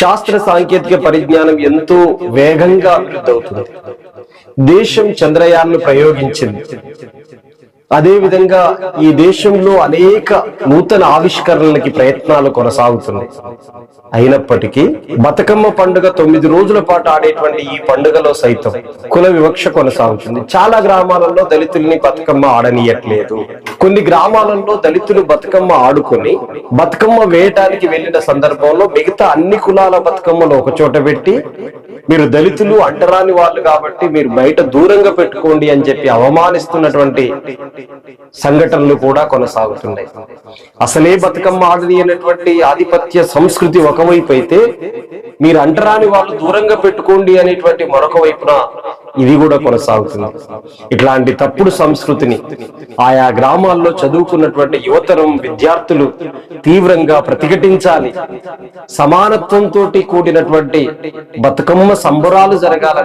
శాస్త్ర సాంకేతిక పరిజ్ఞానం ఎంతో వేగంగా అభివృద్ధి అవుతుంది. దేశం చంద్రయాన్ను ప్రయోగించింది. అదే విధంగా ఈ దేశంలో అనేక నూతన ఆవిష్కరణలకి ప్రయత్నాలు కొనసాగుతున్నాయి. అయినప్పటికీ బతుకమ్మ పండుగ తొమ్మిది రోజుల పాటు ఆడేటువంటి ఈ పండుగలో సైతం కుల వివక్ష కొనసాగుతుంది. చాలా గ్రామాలలో దళితుల్ని బతుకమ్మ ఆడనీయట్లేదు. కొన్ని గ్రామాలలో దళితులు బతుకమ్మ ఆడుకొని బతుకమ్మ వేయటానికి వెళ్ళిన సందర్భంలో మిగతా అన్ని కులాల బతుకమ్మలు ఒక చోట పెట్టి మీరు దళితులు అంటరాని వాళ్ళు కాబట్టి మీరు బయట దూరంగా పెట్టుకోండి అని చెప్పి అవమానిస్తున్నటువంటి సంఘటనలు కూడా కొనసాగుతున్నాయి. అసలే బతుకమ్మ ఆడని అనేటువంటి ఆధిపత్య సంస్కృతి ఒకవైపు అయితే మీరు అంటరాని వాళ్ళు దూరంగా పెట్టుకోండి అనేటువంటి మరొక వైపున ఇది కూడా కొనసాగుతుంది. ఇట్లాంటి తప్పుడు సంస్కృతిని ఆయా గ్రామాల్లో చదువుకున్నటువంటి యువతరం విద్యార్థులు తీవ్రంగా ప్రతిఘటించాలి. సమానత్వంతో కూడినటువంటి బతుకమ్మ సంబరాలు జరగాలని